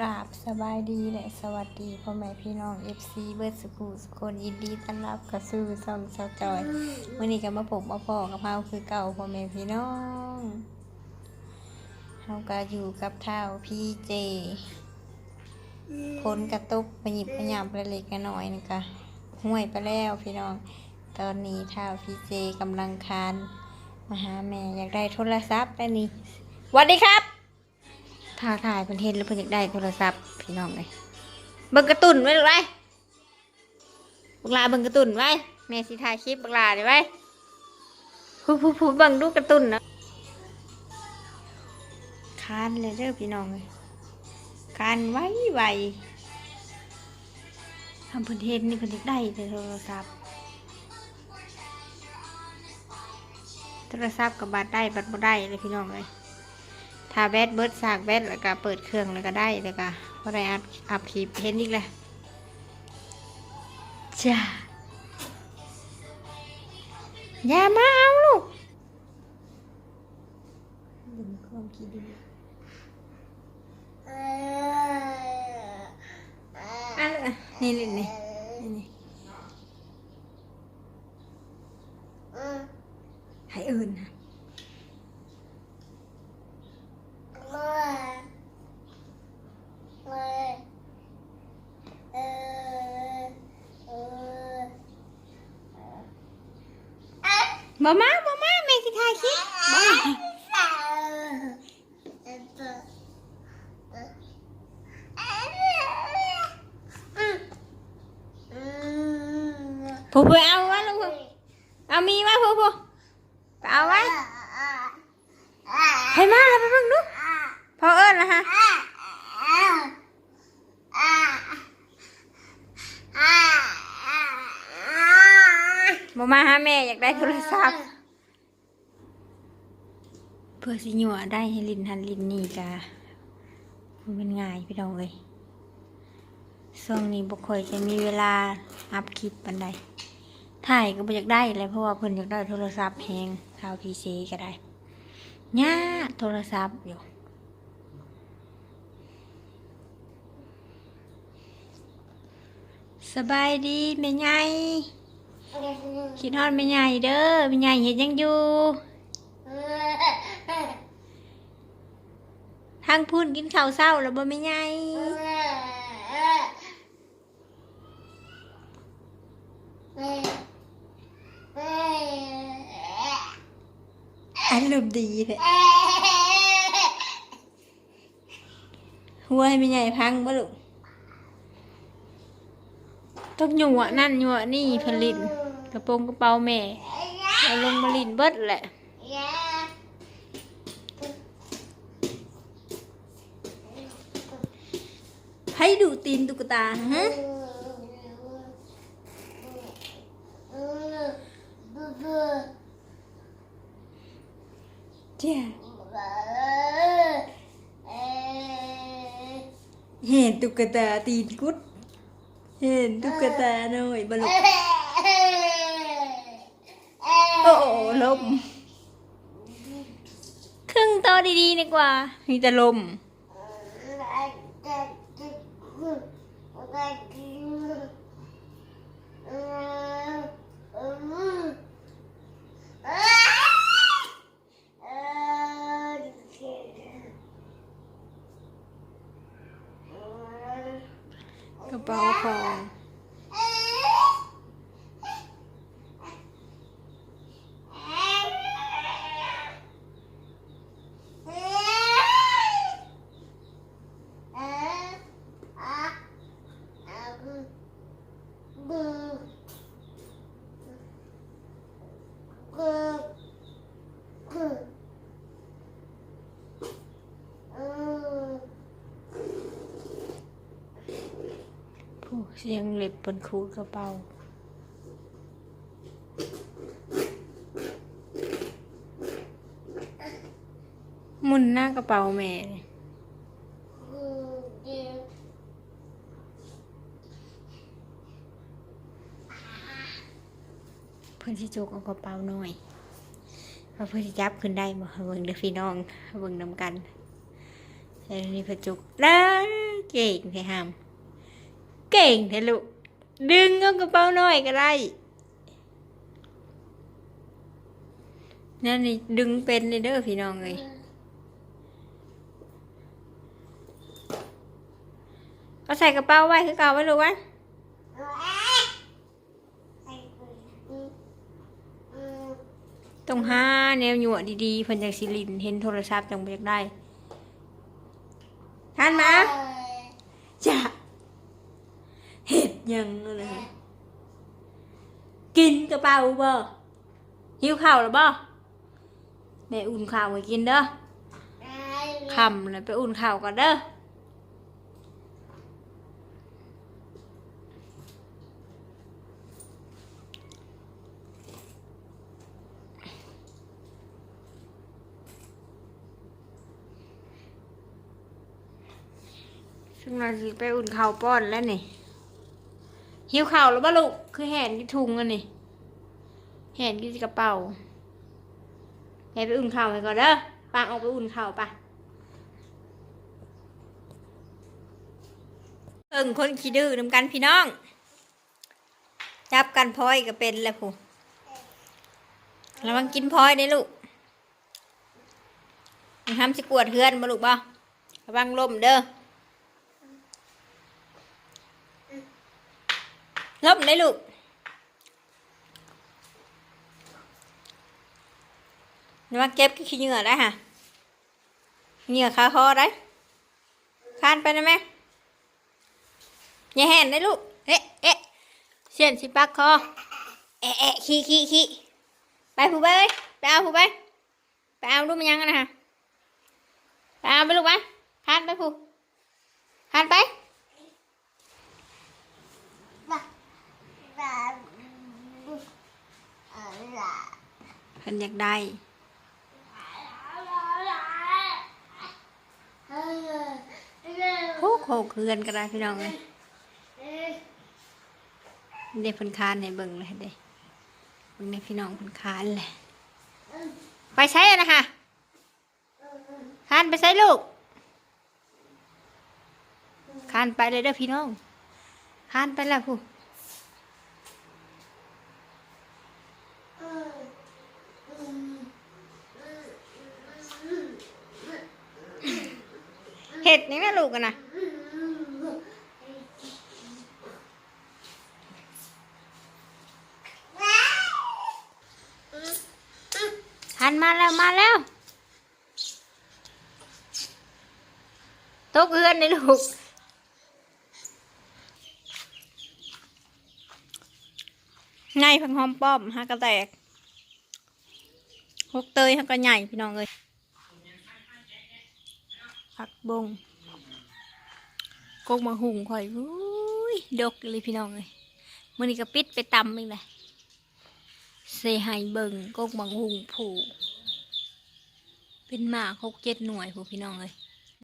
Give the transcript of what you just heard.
กราบสบายดีและสวัสดีพ่อแม่พี่น้อง FC เบิร์ดสกูสคนยินดีต้อนรับกับสู่ซองเซาจอยวันนี้ก็มาผมมาพอกับเฮาคือเก่าพ่อแม่พี่น้องเฮาก็อยู่กับเท้าพี่เจฝนกระตุกไปหยิบไปหยาบไปเล็กๆน้อยๆนี่ก็ห่วยไปแล้วพี่น้อง ตอนนี้เท้าพี่เจกำลังคานมาหาแม่อยากได้โทรศัพท์แล้วนี่สวัสดีครับ ถ้าถ่ายเป็นเห็นแล้วเพิ่นอยากได้โทรศัพท์พี่น้องเลยเบิ่งกร์ตุนไว้เลยไว้บักลาเบิ่งกร์ตุนไว้แม่สิถ่ายคลิปบักลาเดี๋ยวไว้ผู้ผู้ผู้เบิ่งดูกร์ตุนนะคานเลยเด้อพี่น้องเลยคานไว้ไวทำเพิ่นเห็นนี่เพิ่นอยากได้แต่โทรศัพท์โทรศัพท์กับบัตรได้บัตรบ่ได้เลยพี่น้องเลย ถ้าแบตเบิร์ดสากแบตแล้วก็เปิดเครื่องแล้วก็ได้แล้วก็พอได้อัพอัพคลิปเห็นอีกแล้วจ้าอย่ามาเอาลูกดึงความคิดดีอันนี่นี่นี่นี่นี่ให้อื่นนะ บ่มาบ่มาแม่สิถ่ายคลิปบ่ผู้ผู้เอาวะลูกผู้เอามีวะผู้ผู้ไปเอาไว้ให้มาไปเบิ่งดูพอเอิ้นนะฮะ บมาหาแม่อยากได้โทรศัพท์ เพื่อสิหยัวได้ให้ลินหันลินนี่กะมันเป็นง่ายพี่น้องเลยช่วงนี้บุคคลจะมีเวลาอัพคลิปปันใดถ่ายก็บ่อยากได้เลยเพราะว่าเพิ่นอยากได้โทรศัพท์แพงข่าวพีซีก็ได้ยาโทรศัพท์อยู่สบายดีแม่ใหญ่ คิดฮอดแม่ใหญ่เด้อแม่ใหญ่เฮ็ดหยังอยู่ทางพูนกินข้าวเศร้าแล้วบ่ไม่ไงอารมณ์ดีเลยหัวให้ไม่ใหญ่พังบ่ลูกต้องหยวนั่นหยวนี่ผลิต กระโปรงกระเป๋าแม่เอาลงมาลินเบิดแหละให้ดูตีนตุ๊กตาฮะเจ้าเห็นตุ๊กตาตีนกุด เห็นตุ๊กตาหน่อยบลุก โอ้โอ้ลม ครึ่งโตวดีๆดีกว่า มีแต่ลม กระเป๋าของ เสียงเล็บบนคูดกระเป๋าหมุนหน้ากระเป๋าแม่เพื่อนที่จกเอากระเป๋าหน่อยว่าเพื่อนที่จับขึ้นได้บ่เบิ่งเด้อพี่น้องเบิ่งนำกันแต่นี่เพนจุกได้เก่งแท้หาม เก่งแท้ลูก ดึงเอากระเป๋าน้อยก็ได้ นั่นนี่ดึงเป็นเลยเด้อพี่น้องเลยเอาใส่กระเป๋าไว้คือเก่าไว้ลูกว้ต้องหาแนวหยวดีๆเพิ่นจากสิลินเห็นโทรศัพท์จังบ่อยากได้ท่านมาจะเห็ดห ยังเลยกินกระเป๋าบ่หิวข้าวหรือบ่แม่อุ่นข้าวให้กินเด้อคำเลยไปอุ่นข้าวก่อนเด้อซึ่งเราสิไปอุ่นข้าวป้อนแล้วนี่ หิวข้าแล้วบ้าลูกคือแหนที่ถุงอันนี่แหนที่กระเป๋าแม่ไปอุ่นข้าไปก่อนเด้อปางออกไปอุ่นข้าวปะเอิงคนขี้ดื้อนำกันพี่น้อง จับกันพลอยก็เป็นแล้วผู้ระวังกินพลอยได้ลูกทำสิกวดเฮือนมาลูกบ่ระวังลมเด้อ ลบเลยลูกนี่าเก็บขี้เหงื่อได้ฮะเหงื่อคาคอได้คานไปนะแม่อย่าแห่นได้ลูกเอ๊ะเอ๊ะเสียนสิปักคอเอ๊ะเอ๊ะขี้ขี้ขี้ไปผู้ไปเอ้ยไปเอาผู้ไปไปเอาดูมันยังกันนะฮะไปเอาไปลูกไปคานไปผู้คานไป เพิ่นอยากได้โคกโคกเคือนก็ได้พี่น้องเลยเด็กพิ่นคานให้เบิ่งเลยเด้เบิ่งในพี่น้องพิ่นคานเลยไปใช้อะนะคะคานไปใช้ลูกคานไปเลยเด้อพี่น้องคานไปแล้วผู้ เห็ดนี่นะลูกกันนะหันมาแล้วมาแล้วตกเอื้อนนี่ลูกไงพังหอมป้อมฮากระแตกหกเตยฮากระใหญ่พี่น้องเลย ผักบงกกมาหุงข่อยวุ้ยดกเลยพี่น้องเลยมันนี่ก็ปิดไปตำอีกเลยเซไฮเบิงกกมาหุงผูเป็นหมากหกเจ็ดหน่วยผู้พี่น้องเลย